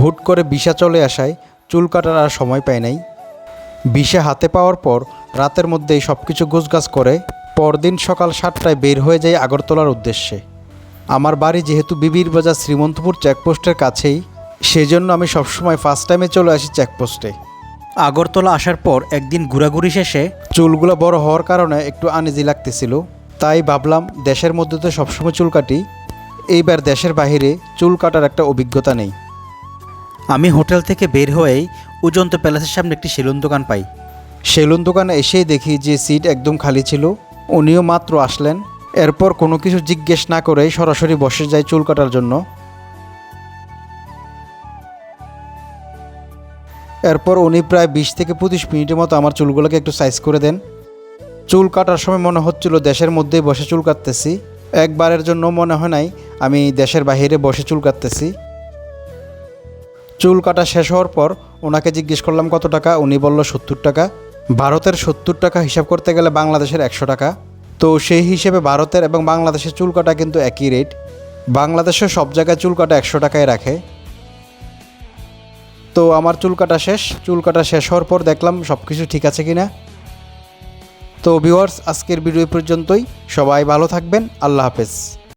হুট করে বিষা চলে আসায় চুল কাটার আর সময় পাই নাই। বিষা হাতে পাওয়ার পর রাতের মধ্যেই সব কিছু গুছগাছ করে পরদিন সকাল সাতটায় বের হয়ে যায় আগরতলার উদ্দেশ্যে। আমার বাড়ি যেহেতু বিবির বাজার শ্রীমন্তপুর চেকপোস্টের কাছেই, সেজন্য আমি সবসময় ফার্স্ট টাইমে চলে আসি চেকপোস্টে। আগরতলা আসার পর একদিন ঘোরাঘুরি শেষে চুলগুলো বড় হওয়ার কারণে একটু আনিজি লাগতেছিল। তাই ভাবলাম দেশের মধ্যে তো সবসময় চুল কাটি, এইবার দেশের বাইরে চুল কাটার একটা অভিজ্ঞতা নেই। আমি হোটেল থেকে বের হয়েই উজন্ত প্যালেসের সামনে একটি সেলুন দোকান পাই। সেলুন দোকানে এসেই দেখি যে সিট একদম খালি ছিল। উনিও মাত্র আসলেন। এরপর কোনো কিছু জিজ্ঞেস না করেই সরাসরি বসে যায় চুল কাটার জন্য। এরপর উনি প্রায় বিশ থেকে পঁচিশ মিনিটের মতো আমার চুলগুলোকে একটু সাইজ করে দেন। চুল কাটার সময় মনে হচ্ছিল দেশের মধ্যেই বসে চুল কাটতেছি। একবারের জন্য মনে হয় নাই, আমি দেশের বাইরে বসে চুল কাটতেছি। চুল কাটা শেষ হওয়ার পর ওনাকে জিজ্ঞেস করলাম, কত টাকা? উনি বলল, সত্তর টাকা। ভারতের সত্তর টাকা হিসাব করতে গেলে বাংলাদেশের একশো টাকা। তো সেই হিসেবে ভারতের এবং বাংলাদেশের চুল কাটা কিন্তু একই রেট। বাংলাদেশে সব জায়গায় চুল কাটা একশো টাকায় রাখে। তো আমার চুল কাটা শেষ। চুল কাটা শেষ হওয়ার পর দেখলাম সব কিছু ঠিক আছে কি না তো ভিউয়ার্স আজকের ভিডিও পর্যন্তই। সবাই ভালো থাকবেন। আল্লাহ হাফেজ।